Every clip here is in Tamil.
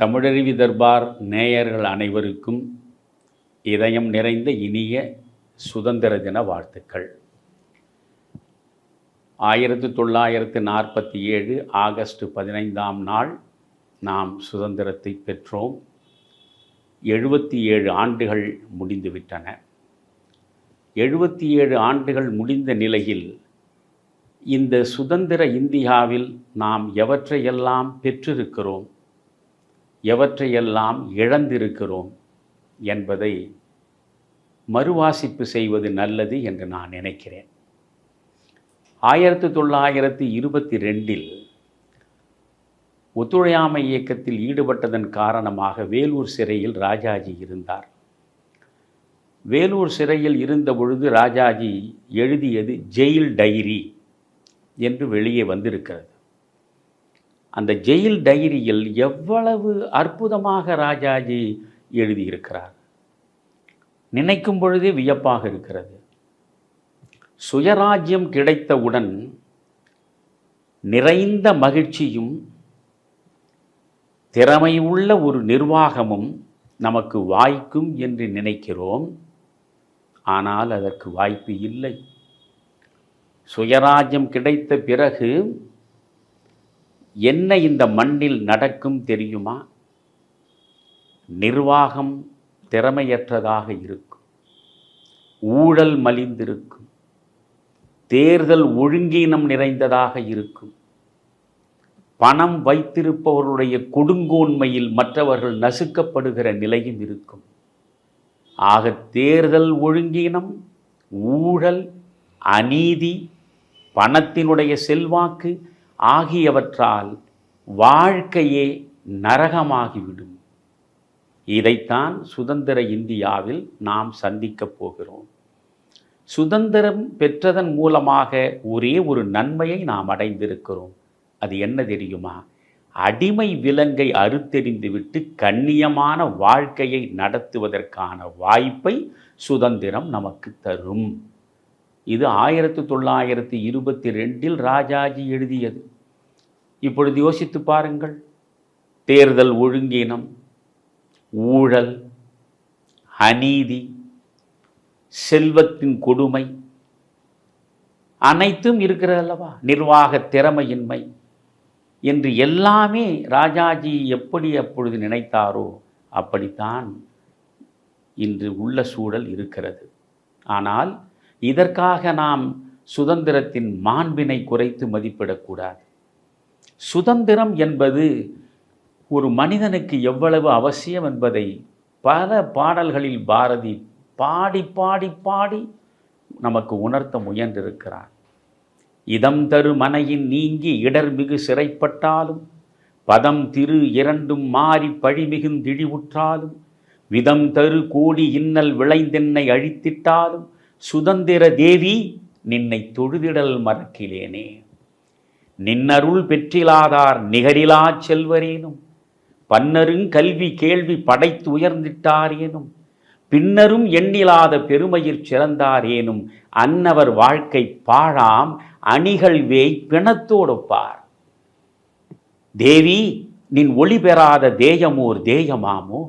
தமிழறிவி தர்பார் நேயர்கள் அனைவருக்கும் இதயம் நிறைந்த இனிய சுதந்திர தின வாழ்த்துக்கள். ஆயிரத்து தொள்ளாயிரத்து நாற்பத்தி ஏழு ஆகஸ்ட் பதினைந்தாம் நாள் நாம் சுதந்திரத்தை பெற்றோம். எழுபத்தி ஏழு ஆண்டுகள் முடிந்துவிட்டன எழுபத்தி ஏழு ஆண்டுகள் முடிந்த நிலையில் இந்த சுதந்திர இந்தியாவில் நாம் எவற்றையெல்லாம் பெற்றிருக்கிறோம்? எவற்றையெல்லாம் இழந்திருக்கிறோம் என்பதை மறுவாசிப்பு செய்வது நல்லது என்று நான் நினைக்கிறேன். ஆயிரத்தி தொள்ளாயிரத்தி இருபத்தி ரெண்டில் ஒத்துழையாமை இயக்கத்தில் ஈடுபட்டதன் காரணமாக வேலூர் சிறையில் ராஜாஜி இருந்தார். வேலூர் சிறையில் இருந்த பொழுது ராஜாஜி எழுதியது ஜெயில் டைரி என்று வெளியே வந்திருக்கிறது. அந்த ஜெயில் டைரியில் எவ்வளவு அற்புதமாக ராஜாஜி எழுதியிருக்கிறார். நினைக்கும் பொழுதே வியப்பாக இருக்கிறது. சுயராஜ்யம் கிடைத்தவுடன் நிறைந்த மகிழ்ச்சியும் திறமையுள்ள ஒரு நிர்வாகமும் நமக்கு வாய்க்கும் என்று நினைக்கிறோம். ஆனால் அதற்கு வாய்ப்பு இல்லை. சுயராஜ்யம் கிடைத்த பிறகு என்ன இந்த மண்ணில் நடக்கும் தெரியுமா? நிர்வாகம் திறமையற்றதாக இருக்கும். ஊழல் மலிந்திருக்கும். தேர்தல் ஒழுங்கீனம் நிறைந்ததாக இருக்கும். பணம் வைத்திருப்பவருடைய கொடுங்கோன்மையில் மற்றவர்கள் நசுக்கப்படுகிற நிலையும் இருக்கும். ஆக தேர்தல் ஒழுங்கீனம் ஊழல் அநீதி பணத்தினுடைய செல்வாக்கு ஆகியவற்றால் வாழ்க்கையே நரகமாகிவிடும். இதைத்தான் சுதந்திர இந்தியாவில் நாம் சந்திக்கப் போகிறோம். சுதந்திரம் பெற்றதன் மூலமாக ஒரே ஒரு நன்மையை நாம் அடைந்திருக்கிறோம். அது என்ன தெரியுமா? அடிமை விலங்கை அறுத்தெறிந்துவிட்டு கண்ணியமான வாழ்க்கையை நடத்துவதற்கான வாய்ப்பை சுதந்திரம் நமக்கு தரும். இது ஆயிரத்தி தொள்ளாயிரத்தி இருபத்தி ரெண்டில் ராஜாஜி எழுதியது. இப்பொழுது யோசித்து பாருங்கள். தேர்தல் ஒழுங்கினம் ஊழல் அநீதி செல்வத்தின் கொடுமை அனைத்தும் இருக்கிறது அல்லவா நிர்வாக திறமையின்மை என்று எல்லாமே ராஜாஜி எப்படி அப்பொழுது நினைத்தாரோ அப்படித்தான் இன்று உள்ள சூழல் இருக்கிறது. ஆனால் இதற்காக நாம் சுதந்திரத்தின் மாண்பினை குறைத்து மதிப்பிடக்கூடாது. சுதந்திரம் என்பது ஒரு மனிதனுக்கு எவ்வளவு அவசியம் என்பதை பல பாடல்களில் பாரதி பாடி பாடி பாடி நமக்கு உணர்த்த முயன்றிருக்கிறார். இதம் தரு மனையின் நீங்கி இடர்மிகு சிறைப்பட்டாலும் பதம் திரு இரண்டும் மாறி பழிமிகுந்திழிவுற்றாலும் விதம் தரு கோடி இன்னல் விளைந்தென்னை அழித்திட்டாலும் சுதந்திர தேவி நின்னை தொழுதிடல் மறக்கிலேனே. நின்னருள் பெற்றிலாதார் நிகரிலா செல்வரேனும். பன்னருங் கல்வி கேள்வி படைத்து உயர்ந்திட்டாரேனும். பின்னரும் எண்ணிலாத பெருமையில் சிறந்தாரேனும். அன்னவர் வாழ்க்கை பாழாம் அணிகள் வேய் பிணத்தோடொப்பார். தேவி நின் ஒளி பெறாத தேயமோர் தேயமாமோ?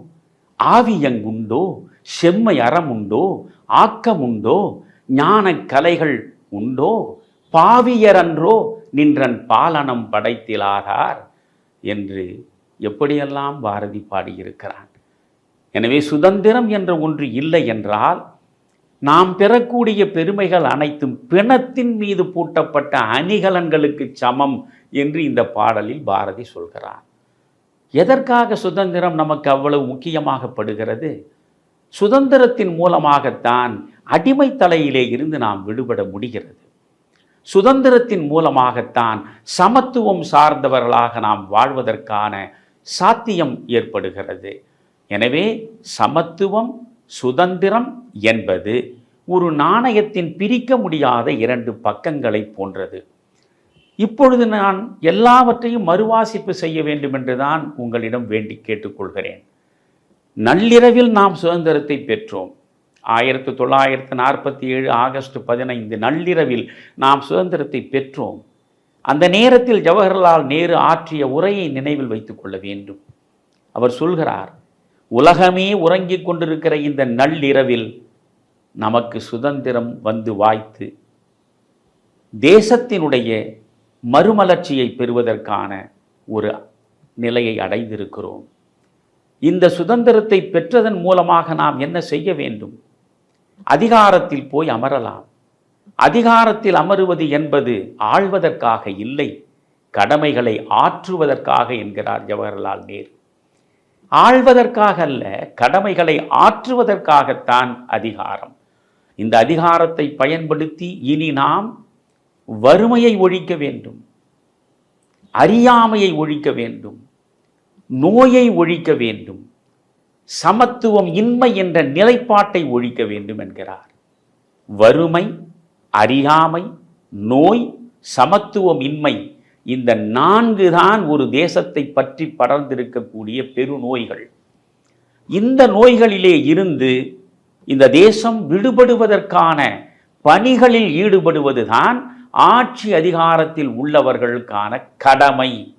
ஆவியங்குண்டோ செம்மை அறமுண்டோ? ஆக்கம் உண்டோ ஞானக் கலைகள் உண்டோ? பாவியரன்றோ? நின்றன் பாலனம் படைத்திலாகார் என்று எப்படியெல்லாம் பாரதி பாடியிருக்கிறான்? எனவே சுதந்திரம் என்ற ஒன்று இல்லை என்றால் நாம் பெறக்கூடிய பெருமைகள் அனைத்தும் பிணத்தின் மீது பூட்டப்பட்ட அணிகலன்களுக்கு சமம் என்று இந்த பாடலில் பாரதி சொல்கிறார். எதற்காக சுதந்திரம் நமக்கு அவ்வளவு முக்கியமாகப்படுகிறது? சுதந்திரத்தின் மூலமாகத்தான் அடிமை தலையிலே இருந்து நாம் விடுபட முடிகிறது. சுதந்திரத்தின் மூலமாகத்தான் சமத்துவம் சார்ந்தவர்களாக நாம் வாழ்வதற்கான சாத்தியம் ஏற்படுகிறது. எனவே சமத்துவம் சுதந்திரம் என்பது ஒரு நாணயத்தின் பிரிக்க முடியாத இரண்டு பக்கங்களை போன்றது. இப்பொழுது நான் எல்லாவற்றையும் மறுவாசிப்பு செய்ய வேண்டும் என்றுதான் உங்களிடம் வேண்டி கேட்டுக்கொள்கிறேன். நள்ளிரவில் நாம் சுதந்திரத்தை பெற்றோம். ஆயிரத்தி தொள்ளாயிரத்தி நாற்பத்தி ஏழு ஆகஸ்ட் பதினைந்து நள்ளிரவில் நாம் சுதந்திரத்தை பெற்றோம். அந்த நேரத்தில் ஜவஹர்லால் நேரு ஆற்றிய உரையை நினைவில் வைத்துக் கொள்ள வேண்டும். அவர் சொல்கிறார் உலகமே உறங்கிக் கொண்டிருக்கிற இந்த நள்ளிரவில் நமக்கு சுதந்திரம் வந்து வாய்த்து தேசத்தினுடைய மறுமலர்ச்சியை பெறுவதற்கான ஒரு நிலையை அடைந்திருக்கிறோம். இந்த சுதந்திரத்தை பெற்றதன் மூலமாக நாம் என்ன செய்ய வேண்டும்? அதிகாரத்தில் போய் அமரலாம். அதிகாரத்தில் அமருவது என்பது ஆழ்வதற்காக இல்லை கடமைகளை ஆற்றுவதற்காக என்கிறார் ஜவஹர்லால் நேரு. ஆழ்வதற்காக அல்ல கடமைகளை ஆற்றுவதற்காகத்தான் அதிகாரம். இந்த அதிகாரத்தை பயன்படுத்தி இனி நாம் வறுமையை ஒழிக்க வேண்டும் அறியாமையை ஒழிக்க வேண்டும். நோயை ஒழிக்க வேண்டும். சமத்துவம் இன்மை என்ற நிலைப்பாட்டை ஒழிக்க வேண்டும் என்கிறார். வறுமை அறியாமை நோய் சமத்துவம் இன்மை இந்த நான்கு தான் ஒரு தேசத்தை பற்றி படர்ந்திருக்கக்கூடிய பெருநோய்கள். இந்த நோய்களிலே இருந்து இந்த தேசம் விடுபடுவதற்கான பணிகளில் ஈடுபடுவதுதான் ஆட்சி அதிகாரத்தில் உள்ளவர்களுக்கான கடமை.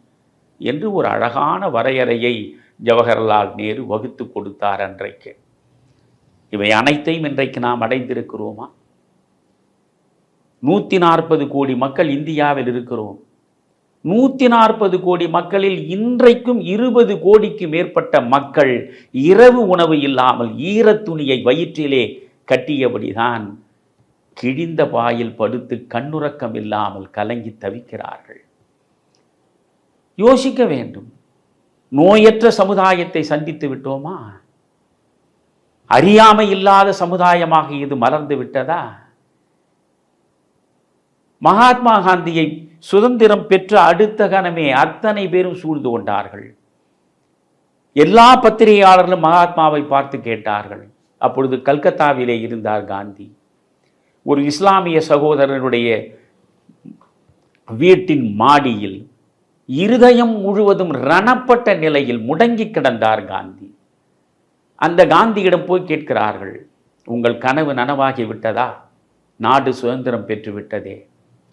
என்று ஒரு அழகான வரையறையை ஜவஹர்லால் நேரு வகுத்து கொடுத்தார் அன்றைக்கு. இவை அனைத்தையும் இன்றைக்கு நாம் அடைந்திருக்கிறோமா? நூற்றி நாற்பது கோடி மக்கள் இந்தியாவில் இருக்கிறோம். நூற்றி நாற்பது கோடி மக்களில் இன்றைக்கும் இருபது கோடிக்கு மேற்பட்ட மக்கள் இரவு உணவு இல்லாமல் ஈரத்துணியை வயிற்றிலே கட்டியபடிதான் கிழிந்த பாயில் படுத்து கண்ணுறக்கம் இல்லாமல் கலங்கி தவிக்கிறார்கள். யோசிக்க வேண்டும். நோயற்ற சமுதாயத்தை சந்தித்து விட்டோமா? அறியாமை இல்லாத சமுதாயமாக இது மலர்ந்து விட்டதா? மகாத்மா காந்தியை சுதந்திரம் பெற்ற அடுத்த கணமே அத்தனை பேரும் சூழ்ந்து கொண்டார்கள். எல்லா பத்திரிகையாளர்களும் மகாத்மாவை பார்த்து கேட்டார்கள். அப்பொழுது கல்கத்தாவிலே இருந்தார் காந்தி. ஒரு இஸ்லாமிய சகோதரனுடைய வீட்டின் மாடியில் இருதயம் முழுவதும் ரணப்பட்ட நிலையில் முடங்கி கிடந்தார் காந்தி. அந்த காந்தியிடம் போய் கேட்கிறார்கள் உங்கள் கனவு நனவாகி விட்டதா? நாடு சுதந்திரம் பெற்று விட்டதே.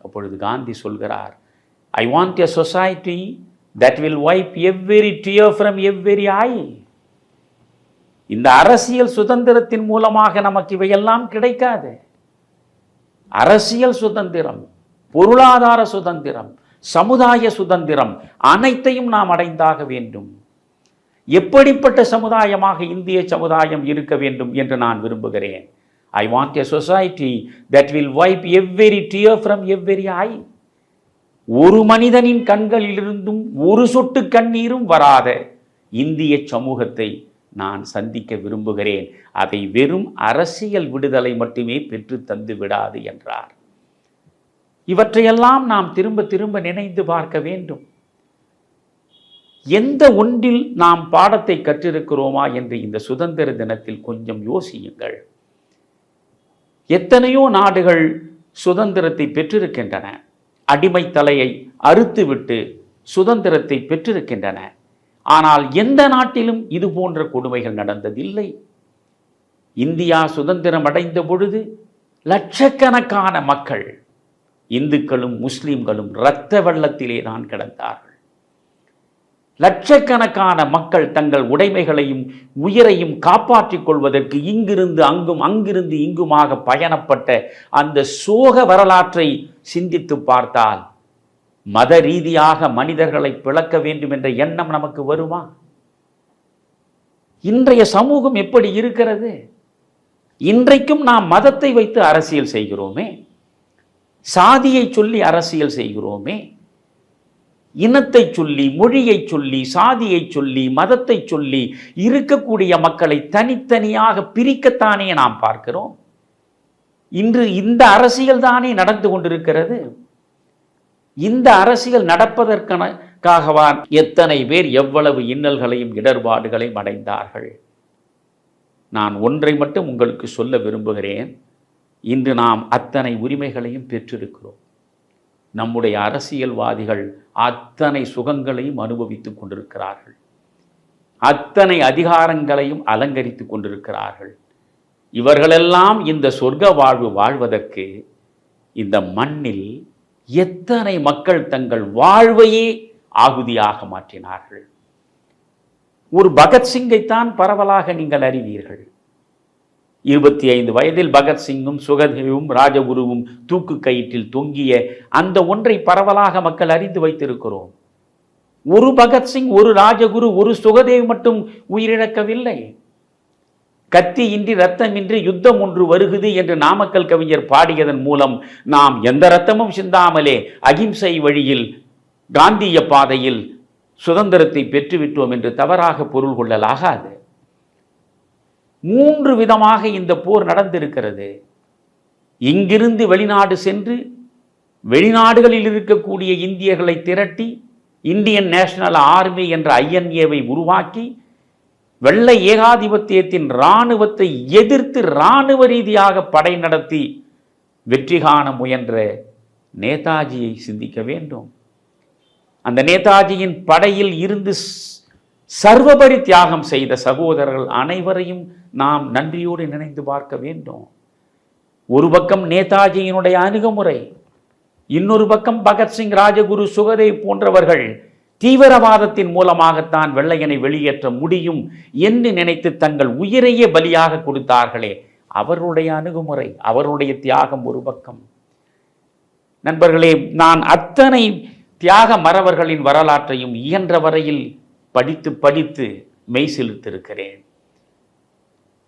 அப்பொழுது காந்தி சொல்கிறார் I want a society that will wipe every tear from every eye இந்த அரசியல் சுதந்திரத்தின் மூலமாக நமக்கு இவையெல்லாம் கிடைக்காது. அரசியல் சுதந்திரம் பொருளாதார சுதந்திரம் சமுதாய சுதந்திரம் அனைத்தையும் நாம் அடைந்தாக வேண்டும். எப்படிப்பட்ட சமுதாயமாக இந்திய சமுதாயம் இருக்க வேண்டும் என்று நான் விரும்புகிறேன். I want a society that will wipe every tear from every eye ஒரு மனிதனின் கண்களிலிருந்தும் ஒரு சொட்டு கண்ணீரும் வராத இந்திய சமூகத்தை நான் சந்திக்க விரும்புகிறேன். அதை வெறும் அரசியல் விடுதலை மட்டுமே பெற்று தந்து விடாது என்றார். இவற்றையெல்லாம் நாம் திரும்ப திரும்ப நினைந்து பார்க்க வேண்டும். எந்த ஒன்றில் நாம் பாடத்தை கற்றிருக்கிறோமா என்று இந்த சுதந்திர தினத்தில் கொஞ்சம் யோசியுங்கள். எத்தனையோ நாடுகள் சுதந்திரத்தை பெற்றிருக்கின்றன. அடிமை தலையை அறுத்துவிட்டு சுதந்திரத்தை பெற்றிருக்கின்றன. ஆனால் எந்த நாட்டிலும் இது போன்ற கொடுமைகள் நடந்ததில்லை. இந்தியா சுதந்திரம் அடைந்த பொழுது லட்சக்கணக்கான மக்கள் இந்துக்களும் முஸ்லீம்களும் இரத்த வெள்ளத்திலே தான் கிடந்தார்கள். லட்சக்கணக்கான மக்கள் தங்கள் உடைமைகளையும் உயிரையும் காப்பாற்றிக் கொள்வதற்கு இங்கிருந்து அங்கும் அங்கிருந்து இங்குமாக பயணப்பட்ட அந்த சோக வரலாற்றை சிந்தித்து பார்த்தால் மத ரீதியாக மனிதர்களை பிளக்க வேண்டும் என்ற எண்ணம் நமக்கு வருமா? இன்றைய சமூகம் எப்படி இருக்கிறது? இன்றைக்கும் நாம் மதத்தை வைத்து அரசியல் செய்கிறோமே. சாதியை சொல்லி அரசியல் செய்கிறோமே இனத்தை சொல்லி மொழியை சொல்லி சாதியை சொல்லி மதத்தை சொல்லி இருக்கக்கூடிய மக்களை தனித்தனியாக பிரிக்கத்தானே நாம் பார்க்கிறோம். இன்று இந்த அரசியல் தானே நடந்து கொண்டிருக்கிறது. இந்த அரசியல் நடப்பதற்கனக்காகவான் எத்தனை பேர் எவ்வளவு இன்னல்களையும் இடர்பாடுகளையும் அடைந்தார்கள். நான் ஒன்றை மட்டும் உங்களுக்கு சொல்ல விரும்புகிறேன். இன்று நாம் அத்தனை உரிமைகளையும் பெற்றிருக்கிறோம். நம்முடைய அரசியல்வாதிகள் அத்தனை சுகங்களையும் அனுபவித்துக் கொண்டிருக்கிறார்கள். அத்தனை அதிகாரங்களையும் அலங்கரித்துக் கொண்டிருக்கிறார்கள். இவர்களெல்லாம் இந்த சொர்க்க வாழ்வு வாழ்வதற்கு இந்த மண்ணில் எத்தனை மக்கள் தங்கள் வாழ்வையே ஆகுதியாக மாற்றினார்கள். ஒரு பகத்சிங்கைத்தான் பரவலாக நீங்கள் அறிவீர்கள். இருபத்தி ஐந்து வயதில் பகத்சிங்கும் சுகதேவும் ராஜகுருவும் தூக்கு கயிற்றில் தொங்கிய அந்த ஒன்றை பரவலாக மக்கள் அறிந்து வைத்திருக்கிறோம். ஒரு பகத்சிங் ஒரு ராஜகுரு ஒரு சுகதேவ் மட்டும் உயிரிழக்கவில்லை. கத்தியின்றி ரத்தமின்றி யுத்தம் ஒன்று வருகுது என்று நாமக்கல் கவிஞர் பாடியதன் மூலம் நாம் எந்த ரத்தமும் சிந்தாமலே அகிம்சை வழியில் காந்திய பாதையில் சுதந்திரத்தை பெற்றுவிட்டோம் என்று தவறாக பொருள் கொள்ளலாகாது. மூன்று விதமாக இந்த போர் நடந்திருக்கிறது. இங்கிருந்து வெளிநாடு சென்று வெளிநாடுகளில் இருக்கக்கூடிய இந்தியர்களை திரட்டி இந்தியன் நேஷனல் ஆர்மி என்ற ஐஎன்ஏவை உருவாக்கி வெள்ளை ஏகாதிபத்தியத்தின் இராணுவத்தை எதிர்த்து இராணுவ ரீதியாக படை நடத்தி வெற்றி காண முயன்ற நேதாஜியை சிந்திக்க வேண்டும். அந்த நேதாஜியின் படையில் இருந்து ஸ்- சர்வபரி தியாகம் செய்த சகோதரர்கள் அனைவரையும் நாம் நன்றியோடு நினைந்து பார்க்க வேண்டும். ஒரு பக்கம் நேதாஜியினுடைய அணுகுமுறை இன்னொரு பக்கம் பகத்சிங் ராஜகுரு சுகதேவ் போன்றவர்கள் தீவிரவாதத்தின் மூலமாகத்தான் வெள்ளையனை வெளியேற்ற முடியும் என்று நினைத்து தங்கள் உயிரையே பலியாக கொடுத்தார்களே. அவருடைய அணுகுமுறை அவருடைய தியாகம் ஒரு பக்கம். நண்பர்களே நான் அத்தனை தியாக மறவர்களின் வரலாற்றையும் இயன்ற வரையில் படித்து படித்து மெய் செலுத்திருக்கிறேன்.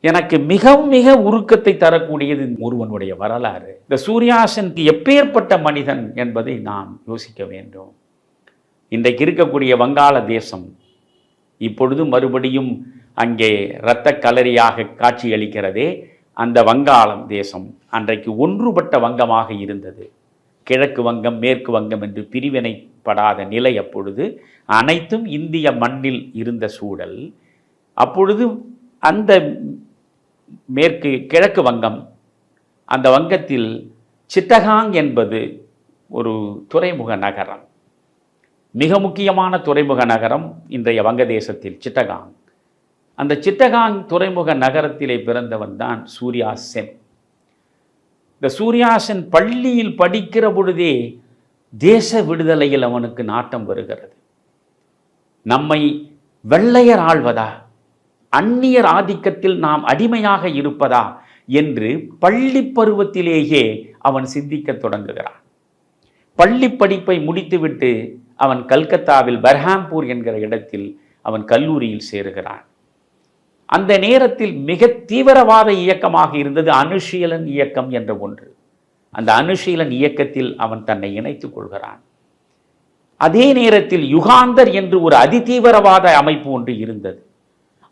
எனக்கு மிக மிக உருக்கத்தை தரக்கூடியது ஒருவனுடைய வரலாறு. இந்த சூர்யாசன் எப்பேற்பட்ட மனிதன் என்பதை நாம் யோசிக்க வேண்டும். இன்றைக்கு இருக்கக்கூடிய வங்காள தேசம் இப்பொழுது மறுபடியும் அங்கே இரத்த கலரியாக காட்சியளிக்கிறதே அந்த வங்காளம் தேசம். அன்றைக்கு ஒன்றுபட்ட வங்கமாக இருந்தது. கிழக்கு வங்கம் மேற்கு வங்கம் என்று பிரிவினைப்படாத நிலை அப்பொழுது அனைத்தும் இந்திய மண்ணில் இருந்த சூழல். அப்பொழுது அந்த மேற்கு கிழக்கு வங்கம். அந்த வங்கத்தில் சிட்டகாங் என்பது ஒரு துறைமுக நகரம். மிக முக்கியமான துறைமுக நகரம் இன்றைய வங்கதேசத்தில் சிட்டகாங். அந்த சிட்டகாங் துறைமுக நகரத்திலே பிறந்தவன் தான் சூர்யா சென் இந்த சூர்யா சென் பள்ளியில் படிக்கிற பொழுதே தேச விடுதலையில் அவனுக்கு நாட்டம் வருகிறது. நம்மை வெள்ளையர் ஆழ்வதா அந்நியர் ஆதிக்கத்தில் நாம் அடிமையாக இருப்பதா என்று பள்ளி பருவத்திலேயே அவன் சிந்திக்கத் தொடங்குகிறான். பள்ளி படிப்பை முடித்துவிட்டு அவன் கல்கத்தாவில் பர்ஹாம்பூர் என்கிற இடத்தில் அவன் கல்லூரியில் சேருகிறான். அந்த நேரத்தில் மிக தீவிரவாத இயக்கமாக இருந்தது அனுஷீலன் இயக்கம் என்ற ஒன்று. அந்த அனுஷீலன் இயக்கத்தில் அவன் தன்னை இணைத்துக் கொள்கிறான். அதே நேரத்தில் யுகாந்தர் என்று ஒரு அதிதீவிரவாத அமைப்பு ஒன்று இருந்தது.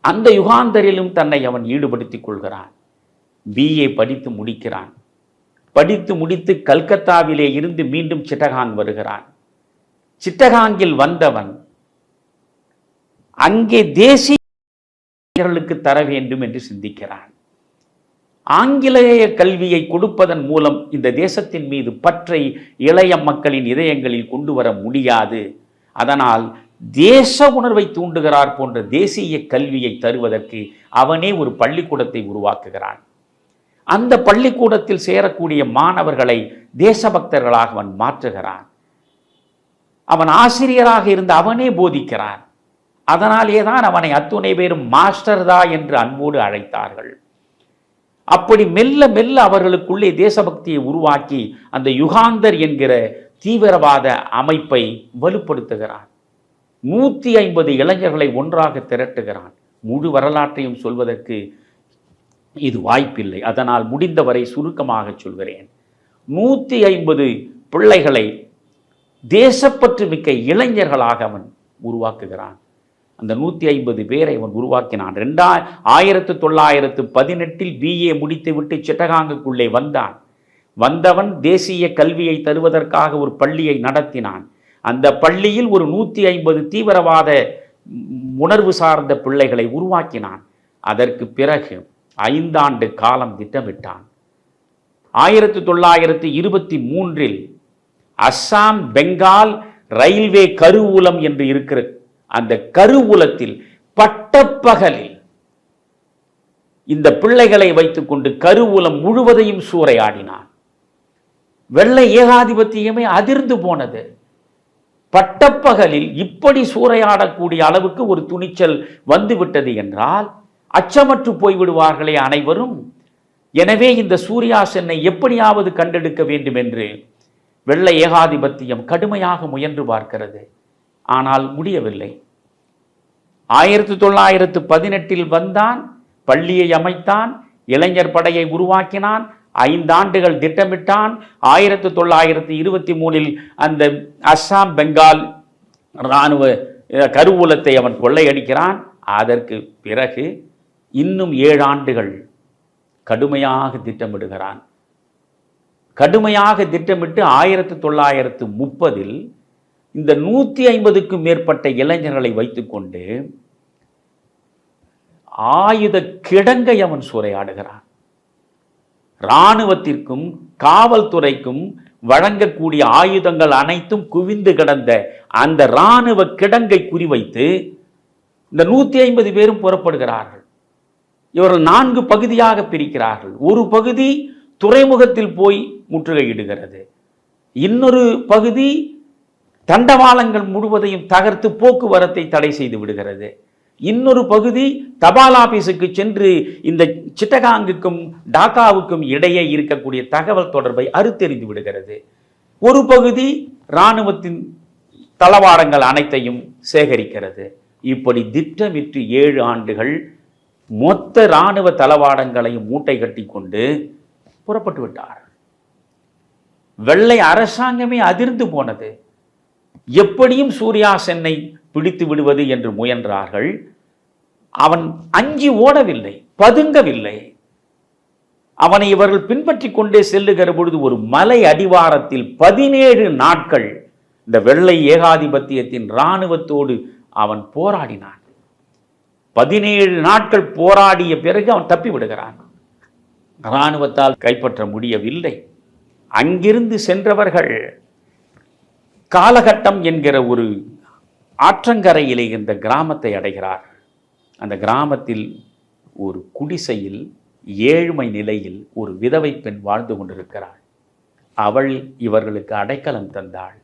அந்த யுகாந்தரிலும் தன்னை அவன் ஈடுபடுத்திக் கொள்கிறான். பிஏ படித்து முடிக்கிறான். படித்து முடித்து கல்கத்தாவிலே இருந்து மீண்டும் சிட்டகாங் வருகிறான். சிட்டகாங்கில் வந்தவன் அங்கே தேசியர்களுக்கு தர வேண்டும் என்று சிந்திக்கிறான். ஆங்கிலேய கல்வியை கொடுப்பதன் மூலம் இந்த தேசத்தின் மீது பற்றை இளைய மக்களின் இதயங்களில் கொண்டு வர முடியாது. அதனால் தேச உணர்வை தூண்டுகிறார் போன்ற தேசிய கல்வியை தருவதற்கு அவனே ஒரு பள்ளிக்கூடத்தை உருவாக்குகிறான். அந்த பள்ளிக்கூடத்தில் சேரக்கூடிய மாணவர்களை தேசபக்தர்களாக அவன் மாற்றுகிறான். அவன் ஆசிரியராக இருந்து அவனே போதிக்கிறான். அதனாலே தான் அவனை அத்துணை பேரும் மாஸ்டர்தா என்று அன்போடு அழைத்தார்கள். அப்படி மெல்ல மெல்ல அவர்களுக்குள்ளே தேசபக்தியை உருவாக்கி அந்த யுகாந்தர் என்கிற தீவிரவாத அமைப்பை வலுப்படுத்துகிறான். நூற்றி ஐம்பது இளைஞர்களை ஒன்றாக திரட்டுகிறான். முழு வரலாற்றையும் சொல்வதற்கு இது வாய்ப்பில்லை. அதனால் முடிந்தவரை சுருக்கமாக சொல்கிறேன். நூற்றி ஐம்பது பிள்ளைகளை தேசப்பற்று மிக்க இளைஞர்களாக அவன் உருவாக்குகிறான். அந்த நூற்றி ஐம்பது பேரை அவன் உருவாக்கினான். ரெண்டா ஆயிரத்து தொள்ளாயிரத்து பதினெட்டில் பிஏ முடித்துவிட்டு சிட்டகாங்குக்குள்ளே வந்தான். வந்தவன் தேசிய கல்வியை தருவதற்காக ஒரு பள்ளியை நடத்தினான். அந்த பள்ளியில் ஒரு நூற்றி ஐம்பது தீவிரவாத உணர்வு சார்ந்த பிள்ளைகளை உருவாக்கினான். அதற்கு பிறகு ஐந்தாண்டு காலம் திட்டமிட்டான். ஆயிரத்தி தொள்ளாயிரத்தி இருபத்தி மூன்றில் அஸ்ஸாம் பெங்கால் ரயில்வே கருவூலம் என்று இருக்கிற அந்த கருவூலத்தில் பட்டப்பகலில் இந்த பிள்ளைகளை வைத்துக்கொண்டு கருவூலம் முழுவதையும் சூறையாடினான். வெள்ளை ஏகாதிபத்தியமே அதிர்ந்து போனது. பட்டப்பகலில் இப்படி சூறையாடக்கூடிய அளவுக்கு ஒரு துணிச்சல் வந்துவிட்டது என்றால் அச்சமற்று போய்விடுவார்களே அனைவரும். எனவே இந்த சூர்யா சென்னை எப்படியாவது கண்டெடுக்க வேண்டும் என்று வெள்ளை ஏகாதிபத்தியம் கடுமையாக முயன்று பார்க்கிறது. ஆனால் முடியவில்லை. ஆயிரத்தி தொள்ளாயிரத்து பதினெட்டில் வந்தான் பள்ளியை அமைத்தான் இளைஞர் படையை உருவாக்கினான் ஐந்தாண்டுகள் திட்டமிட்டான். ஆயிரத்தி தொள்ளாயிரத்தி இருபத்தி மூணில் அந்த அஸ்ஸாம் பெங்கால் இராணுவ கருவூலத்தை அவன் கொள்ளையடிக்கிறான். அதற்கு பிறகு இன்னும் ஏழு ஆண்டுகள் கடுமையாக திட்டமிடுகிறான். கடுமையாக திட்டமிட்டு ஆயிரத்தி தொள்ளாயிரத்து முப்பதில் இந்த நூற்றி ஐம்பதுக்கும் மேற்பட்ட இளைஞர்களை வைத்துக்கொண்டு ஆயுத கிடங்கை அவன் சூறையாடுகிறான். இராணுவத்திற்கும் காவல்துறைக்கும் வழங்கக்கூடிய ஆயுதங்கள் அனைத்தும் குவிந்து கிடந்த அந்த இராணுவ கிடங்கை குறிவைத்து இந்த நூற்றி ஐம்பது பேரும் புறப்படுகிறார்கள். இவர்கள் நான்கு பகுதியாக பிரிக்கிறார்கள். ஒரு பகுதி துறைமுகத்தில் போய் முற்றுகையிடுகிறது. இன்னொரு பகுதி தண்டவாளங்கள் முழுவதையும் தகர்த்து போக்குவரத்தை தடை செய்து விடுகிறது. இன்னொரு பகுதி தபால் ஆபீஸுக்கு சென்று இந்த சிட்டகாங்குக்கும் டாக்காவுக்கும் இடையே இருக்கக்கூடிய தகவல் தொடர்பை அறுத்தெறிந்து விடுகிறது. ஒரு பகுதி இராணுவத்தின் தளவாடங்கள் அனைத்தையும் சேகரிக்கிறது. இப்படி திட்டமிட்டு ஏழு ஆண்டுகள் மொத்த இராணுவ தளவாடங்களையும் மூட்டை கட்டி கொண்டு புறப்பட்டு விட்டார். வெள்ளை அரசாங்கமே அதிர்ந்து போனது. எப்படியும் சூர்யா சென்னை பிடித்து விடுவது என்று முயன்றார்கள். அவன் அஞ்சி ஓடவில்லை பதுங்கவில்லை. அவனை இவர்கள் பின்பற்றி கொண்டே செல்லுகிற பொழுது ஒரு மலை அடிவாரத்தில் பதினேழு நாட்கள் இந்த வெள்ளை ஏகாதிபத்தியத்தின் இராணுவத்தோடு அவன் போராடினான். பதினேழு நாட்கள் போராடிய பிறகு அவன் தப்பி விடுகிறான். இராணுவத்தால் கைப்பற்ற முடியவில்லை. அங்கிருந்து சென்றவர்கள் காலகட்டம் என்கிற ஒரு ஆற்றங்கரையிலே இந்த கிராமத்தை அடைகிறார். அந்த கிராமத்தில் ஒரு குடிசையில் ஏழ்மை நிலையில் ஒரு விதவை பெண் வாழ்ந்து கொண்டிருக்கிறாள். அவள் இவர்களுக்கு அடைக்கலம் தந்தாள்.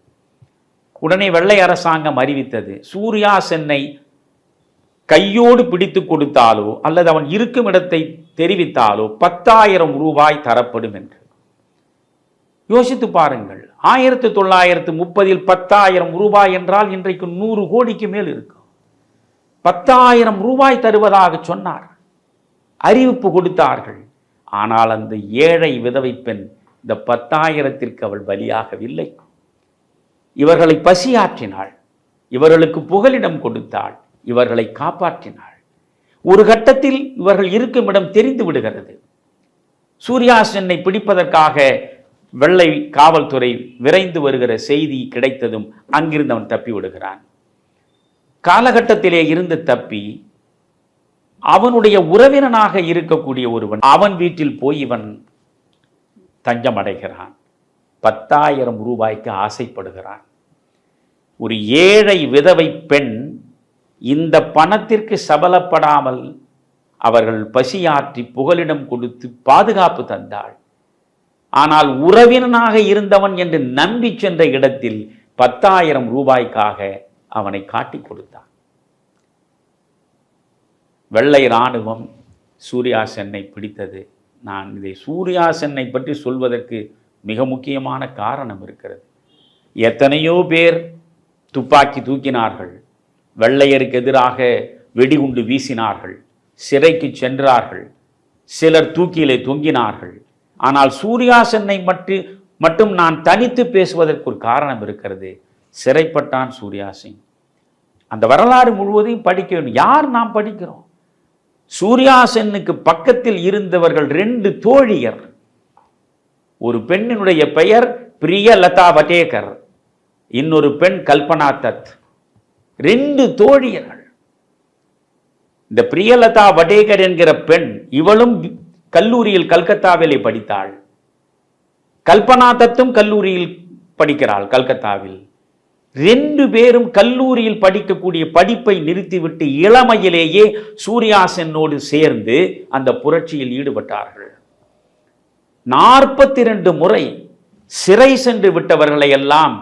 உடனே வெள்ளை அரசாங்கம் அறிவித்தது சூர்யா சென்னை கையோடு பிடித்து கொடுத்தாலோ அல்லது அவன் இருக்கும் இடத்தை தெரிவித்தாலோ பத்தாயிரம் ரூபாய் தரப்படும் என்று. யோசித்து பாருங்கள். ஆயிரத்தி தொள்ளாயிரத்து முப்பதில் பத்தாயிரம் ரூபாய் என்றால் இன்றைக்கு நூறு கோடிக்கு மேல் இருக்கும். பத்தாயிரம் ரூபாய் தருவதாக சொன்னார். அறிவிப்பு கொடுத்தார்கள். ஆனால் அந்த ஏழை விதவை பெண் இந்த பத்தாயிரத்திற்கு அவள் பலியாகவில்லை. இவர்களை பசியாற்றினாள். இவர்களுக்கு புகலிடம் கொடுத்தாள். இவர்களை காப்பாற்றினாள். ஒரு கட்டத்தில் இவர்கள் இருக்கும் இடம் தெரிந்து விடுகிறது. சூர்யா சென்னை பிடிப்பதற்காக வெள்ளை காவல்துறை விரைந்து வருகிற செய்தி கிடைத்ததும் அங்கிருந்து அவன் தப்பி விடுகிறான். காலகட்டத்திலே இருந்து தப்பி அவனுடைய உறவினனாக இருக்கக்கூடிய ஒருவன் அவன் வீட்டில் போய் இவன் தஞ்சம் அடைகிறான். பத்தாயிரம் ரூபாய்க்கு ஆசைப்படுகிறான். ஒரு ஏழை விதவை பெண் இந்த பணத்திற்கு சபலப்படாமல் அவர்கள் பசியாற்றி புகலிடம் கொடுத்து பாதுகாப்பு தந்தாள். ஆனால் உறவினனாக இருந்தவன் என்று நம்பி சென்ற இடத்தில் பத்தாயிரம் ரூபாய்க்காக அவனை காட்டிக் கொடுத்தான். வெள்ளை இராணுவம் சூர்யா சென்னை பிடித்தது. நான் இதை சூர்யா சென்னை பற்றி சொல்வதற்கு மிக முக்கியமான காரணம் இருக்கிறது. எத்தனையோ பேர் துப்பாக்கி தூக்கினார்கள். வெள்ளையருக்கு எதிராக வெடிகுண்டு வீசினார்கள். சிறைக்கு சென்றார்கள். சிலர் தூக்கிலே தொங்கினார்கள். ஆனால் சூர்யா சென்னை மட்டும் மட்டும் நான் தனித்து பேசுவதற்கு ஒரு காரணம் இருக்கிறது. சிறைப்பட்டான் சூர்யா சிங் அந்த வரலாறு முழுவதையும் படிக்க வேண்டும் யார் நாம் படிக்கிறோம்? சூர்யா சென்னுக்கு பக்கத்தில் இருந்தவர்கள் ரெண்டு தோழியர். ஒரு பெண்ணினுடைய பெயர் பிரியலதா வடேகர். இன்னொரு பெண் கல்பனா தத். ரெண்டு தோழியர்கள். இந்த பிரியலதா வடேகர் என்கிற பெண் இவளும் கல்லூரியில் கல்கத்தாவிலே படித்தாள். கல்பனா தத்தும் கல்லூரியில் படிக்கிறாள் கல்கத்தாவில். ரெண்டு பேரும் கல்லூரியில் படிக்கக்கூடிய படிப்பை நிறுத்திவிட்டு இளமையிலேயே சூர்யா சென்னோடு சேர்ந்து அந்த புரட்சியில் ஈடுபட்டார்கள். நாற்பத்தி ரெண்டு முறை சிறை சென்று விட்டவர்களை எல்லாம்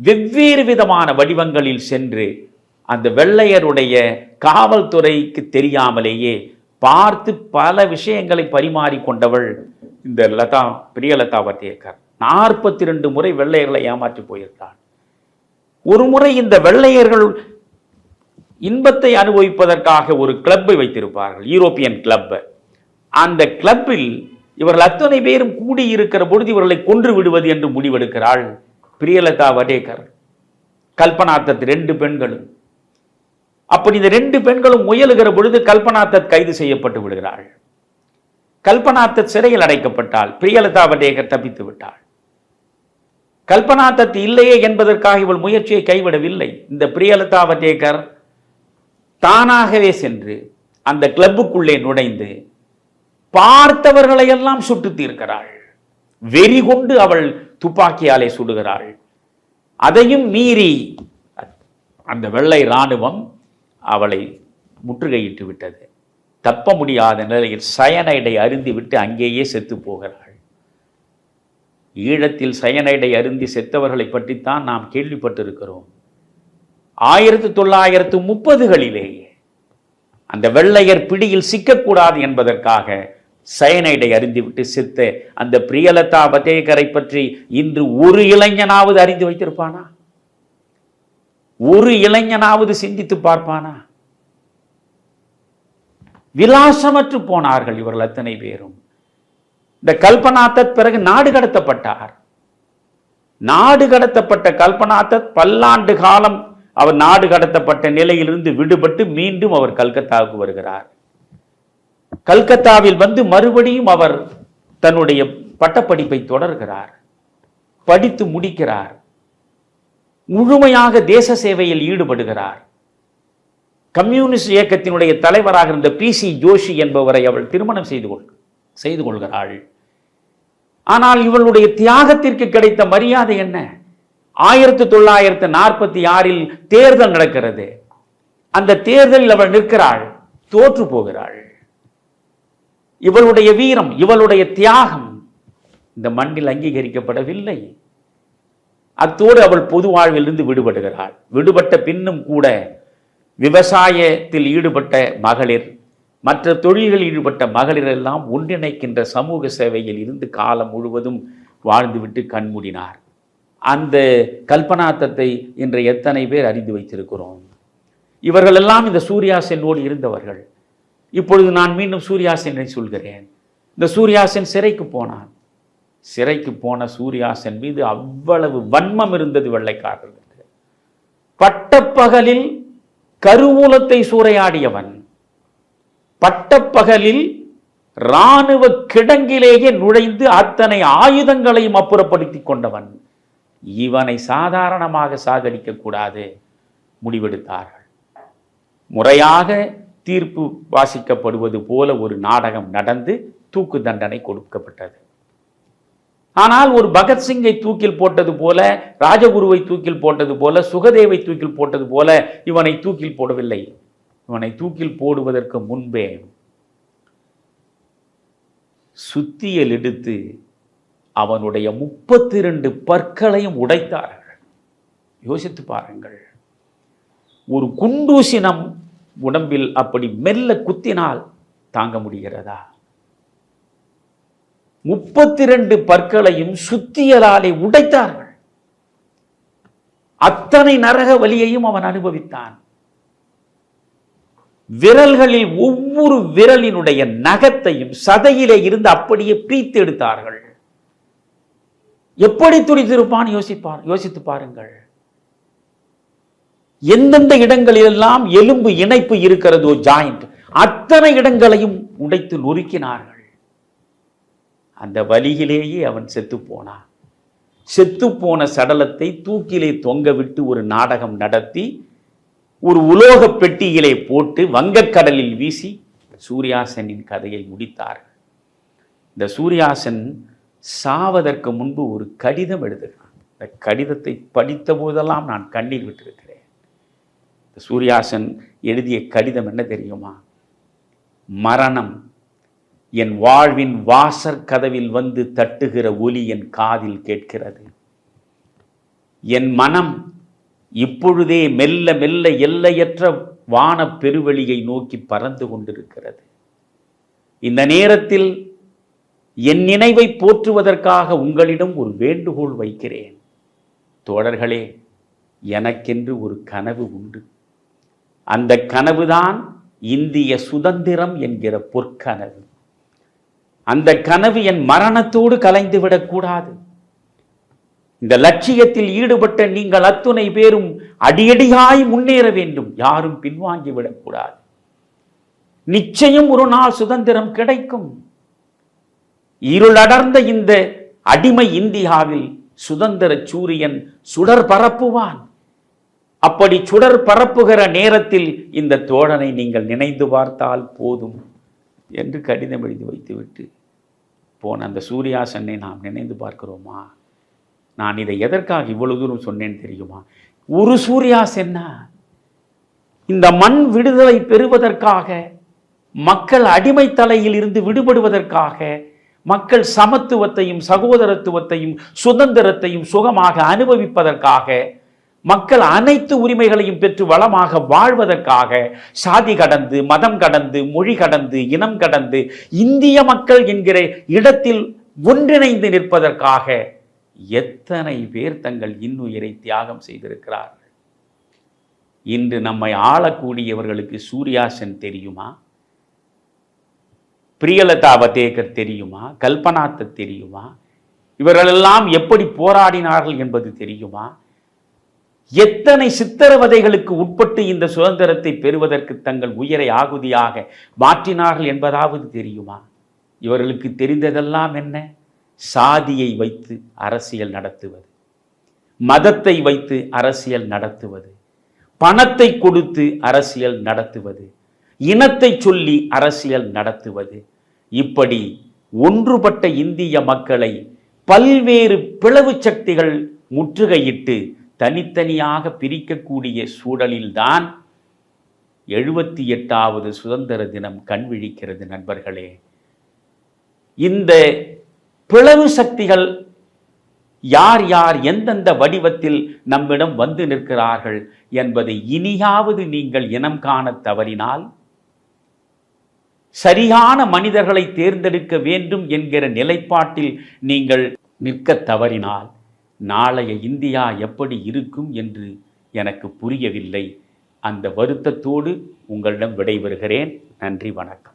வெவ்வேறு விதமான வடிவங்களில் சென்று அந்த வெள்ளையருடைய காவல்துறைக்கு தெரியாமலேயே பார்த்து பல விஷயங்களை பரிமாறிக்கொண்டவள் இந்த லதா பிரியலதா வர்த்தேக்கர் நாற்பத்தி ரெண்டு முறை வெள்ளையர்களை ஏமாற்றி போயிருக்காள். ஒரு முறை இந்த வெள்ளையர்கள் இன்பத்தை அனுபவிப்பதற்காக ஒரு கிளப்பை வைத்திருப்பார்கள் யூரோப்பியன் கிளப் அந்த கிளப்பில் இவர்கள் அத்தனை பேரும் கூடி இருக்கிற பொழுது இவர்களை கொன்று விடுவது என்று முடிவெடுக்கிறாள் பிரியலதா வடேகர் கல்பனாத்தத் ரெண்டு பெண்களும். அப்படி இந்த ரெண்டு பெண்களும் முயலுகிற பொழுது கல்பனாத்தத் கைது செய்யப்பட்டு விடுகிறாள். கல்பனாத்தத் சிறையில் அடைக்கப்பட்டால் பிரியலதா வடேகர் தப்பித்து விட்டாள். கல்பனாத்தத் இல்லையே என்பதற்காக இவள் முயற்சியை கைவிடவில்லை. இந்த பிரியலதா வடேகர் தானாகவே சென்று அந்த கிளப்புக்குள்ளே நுழைந்து பார்த்தவர்களை எல்லாம் சுட்டு தீர்க்கிறாள். வெறி கொண்டு அவள் துப்பாக்கியாலே சுடுகிறாள். அதையும் மீறி அந்த வெள்ளை இராணுவம் அவளை முற்றுகையிட்டு விட்டது. தப்ப முடியாத நிலையில் சயனைடை அருந்திவிட்டு அங்கேயே செத்து போகிறாள். ஈழத்தில் சயனைடை அருந்தி செத்தவர்களை பற்றித்தான் நாம் கேள்விப்பட்டிருக்கிறோம். ஆயிரத்தி தொள்ளாயிரத்து முப்பதுகளிலேயே அந்த வெள்ளையர் பிடியில் சிக்கக்கூடாது என்பதற்காக சயனைடை அறிந்துவிட்டு செத்த அந்த பிரியலதா பதேகரை பற்றி இன்று ஒரு இளைஞனாவது அறிந்து வைத்திருப்பானா? ஒரு இளைஞனாவது சிந்தித்து பார்ப்பானா? விலாசமற்று போனார்கள் இவர்கள் அத்தனை பேரும். இந்த கல்பனாத்தத் பிறகு நாடு கடத்தப்பட்டார். நாடு கடத்தப்பட்ட கல்பனாத்தத் பல்லாண்டு காலம் அவர் நாடு கடத்தப்பட்ட நிலையிலிருந்து விடுபட்டு மீண்டும் அவர் கல்கத்தாவுக்கு வருகிறார். கல்கத்தாவில் வந்து மறுபடியும் அவர் தன்னுடைய பட்டப்படிப்பை தொடர்கிறார். படித்து முடிக்கிறார். முழுமையாக தேச சேவையில் ஈடுபடுகிறார். கம்யூனிஸ்ட் இயக்கத்தினுடைய தலைவராக இருந்த பி சி ஜோஷி என்பவரை அவள் திருமணம் செய்து கொள் செய்து கொள்கிறாள். ஆனால் இவளுடைய தியாகத்திற்கு கிடைத்த மரியாதை என்ன? ஆயிரத்தி தொள்ளாயிரத்து நாற்பத்தி ஆறில் தேர்தல் நடக்கிறது. அந்த தேர்தலில் அவள் நிற்கிறாள் தோற்று போகிறாள். இவளுடைய வீரம் இவளுடைய தியாகம் இந்த மண்ணில் அங்கீகரிக்கப்படவில்லை. அத்தோடு அவள் பொது வாழ்விலிருந்து விடுபடுகிறாள். விடுபட்ட பின்னும் கூட விவசாயத்தில் ஈடுபட்ட மகளிர் மற்ற தொழில்களில் ஈடுபட்ட மகளிர் எல்லாம் ஒன்றிணைக்கின்ற சமூக சேவையில் இருந்து காலம் முழுவதும் வாழ்ந்துவிட்டு கண்மூடினார். அந்த கல்பனாத்தத்தை இன்று எத்தனை பேர் அறிந்து வைத்திருக்கிறோம். இவர்களெல்லாம் இந்த சூர்யா சென்னோடு இருந்தவர்கள். இப்பொழுது நான் மீண்டும் சூர்யா சென்னை சொல்கிறேன். இந்த சூர்யா சென் சிறைக்கு போனான். சிறைக்கு போன சூர்யாசன் மீது அவ்வளவு வன்மம் இருந்தது வெள்ளைக்காரர்களுக்கு. பட்டப்பகலில் கருவூலத்தை சூறையாடியவன். பட்டப்பகலில் இராணுவ கிடங்கிலேயே நுழைந்து அத்தனை ஆயுதங்களையும் அப்புறப்படுத்தி கொண்டவன். இவனை சாதாரணமாக சாகடிக்க கூடாது முடிவெடுத்தார்கள். முறையாக தீர்ப்பு வாசிக்கப்படுவது போல ஒரு நாடகம் நடந்து தூக்கு தண்டனை கொடுக்கப்பட்டது. ஆனால் ஒரு பகத்சிங்கை தூக்கில் போட்டது போல ராஜகுருவை தூக்கில் போட்டது போல சுகதேவை தூக்கில் போட்டது போல இவனை தூக்கில் போடவில்லை. இவனை தூக்கில் போடுவதற்கு முன்பே சுத்தியல் எடுத்து அவனுடைய முப்பத்தி ரெண்டு பற்களையும் உடைத்தார்கள். யோசித்து பாருங்கள். ஒரு குண்டூசினம் உடம்பில் அப்படி மெல்ல குத்தினால் தாங்க முடிகிறதா? முப்பத்தி ரெண்டு பற்களையும் சுத்தியலாலே உடைத்தார்கள். அத்தனை நரக வலியையும் அவன் அனுபவித்தான். விரல்களில் ஒவ்வொரு விரலினுடைய நகத்தையும் சதையிலே இருந்து அப்படியே பிரித்து எடுத்தார்கள். எப்படி துடித்திருப்பான் யோசிப்பார் யோசித்து பாருங்கள். எந்தெந்த இடங்களிலெல்லாம் எலும்பு இணைப்பு இருக்கிறதோ ஜாயிண்ட் அத்தனை இடங்களையும் உடைத்து நொறுக்கினார்கள். அந்த வழியிலேயே அவன் செத்து போனான். செத்துப்போன சடலத்தை தூக்கிலே தொங்கவிட்டு ஒரு நாடகம் நடத்தி ஒரு உலோகப் பெட்டியிலே போட்டு வங்கக்கடலில் வீசி சூர்யாசனின் கதையை முடித்தார். இந்த சூர்யாசன் சாவதற்கு முன்பு ஒரு கடிதம் எழுதுகிறான். இந்த கடிதத்தை படித்த போதெல்லாம் நான் கண்ணீர் விட்டிருக்கிறேன். இந்த சூர்யாசன் எழுதிய கடிதம் என்ன தெரியுமா? மரணம். என் வாழ்வின் வாசர் கதவில் வந்து தட்டுகிற ஒலி என் காதில் கேட்கிறது. என் மனம் இப்பொழுதே மெல்ல மெல்ல எல்லையற்ற வானப் பெருவெளியை நோக்கி பறந்து கொண்டிருக்கிறது. இந்த நேரத்தில் என் நினைவை போற்றுவதற்காக உங்களிடம் ஒரு வேண்டுகோள் வைக்கிறேன். தோழர்களே எனக்கென்று ஒரு கனவு உண்டு. அந்த கனவுதான் இந்திய சுதந்திரம் என்கிற பொற்கனவு. அந்த கனவு என் மரணத்தோடு கலைந்து விடக்கூடாது. இந்த லட்சியத்தில் ஈடுபட்ட நீங்கள் அத்துணை பேரும் அடியடியாய் முன்னேற வேண்டும். யாரும் பின்வாங்கி விடக்கூடாது. நிச்சயம் ஒரு நாள் சுதந்திரம் கிடைக்கும். இருளடர்ந்த இந்த அடிமை இந்தியாவில் சுதந்திர சூரியன் சுடர் பரப்புவான். அப்படி சுடர் பரப்புகிற நேரத்தில் இந்த தோழனை நீங்கள் நினைந்து பார்த்தால் போதும். என்று கடிதம் எழுதி வைத்துவிட்டு போன அந்த சூர்யாசனை நாம் நினைந்து பார்க்கிறோமா? நான் இதை எதற்காக இவ்வளவு தூரம் சொன்னேன் தெரியுமா? ஒரு சூர்யாசென்னா? இந்த மண் விடுதலை பெறுவதற்காக மக்கள் அடிமை தலையில் இருந்து விடுபடுவதற்காக மக்கள் சமத்துவத்தையும் சகோதரத்துவத்தையும் சுதந்திரத்தையும் சுகமாக அனுபவிப்பதற்காக மக்கள் அனைத்து உரிமைகளையும் பெற்று வளமாக வாழ்வதற்காக சாதி கடந்து மதம் கடந்து மொழி கடந்து இனம் கடந்து இந்திய மக்கள் என்கிற இடத்தில் ஒன்றிணைந்து நிற்பதற்காக எத்தனை பேர் தங்கள் இன்னுயிரை தியாகம் செய்திருக்கிறார்கள்? இன்று நம்மை ஆளக்கூடியவர்களுக்கு சூர்யாசன் தெரியுமா? பிரியலதா வதேகர் தெரியுமா? கல்பனாத்த தெரியுமா? இவர்களெல்லாம் எப்படி போராடினார்கள் என்பது தெரியுமா? எத்தனை சித்திரவதைகளுக்கு உட்பட்டு இந்த சுதந்திரத்தை பெறுவதற்கு தங்கள் உயிரை ஆகுதியாக மாற்றினார்கள் என்பதாவது தெரியுமா? இவர்களுக்கு தெரிந்ததெல்லாம் என்ன? சாதியை வைத்து அரசியல் நடத்துவது மதத்தை வைத்து அரசியல் நடத்துவது பணத்தை கொடுத்து அரசியல் நடத்துவது இனத்தை சொல்லி அரசியல் நடத்துவது. இப்படி ஒன்றுபட்ட இந்திய மக்களை பல்வேறு பிளவு சக்திகள் முற்றுகையிட்டு தனித்தனியாக பிரிக்கக்கூடிய சூழலில்தான் எழுபத்தி எட்டாவது சுதந்திர தினம் கண்விழிக்கிறது நண்பர்களே. இந்த பிளவு சக்திகள் யார் யார் எந்தெந்த வடிவத்தில் நம்மிடம் வந்து நிற்கிறார்கள் என்பதை இனியாவது நீங்கள் இனம் காணத் தவறினால் சரியான மனிதர்களை தேர்ந்தெடுக்க வேண்டும் என்கிற நிலைப்பாட்டில் நீங்கள் நிற்க தவறினால் நாளைய இந்தியா எப்படி இருக்கும் என்று எனக்கு புரியவில்லை. அந்த வருத்தத்தோடு உங்களிடம் விடைபெறுகிறேன். நன்றி வணக்கம்.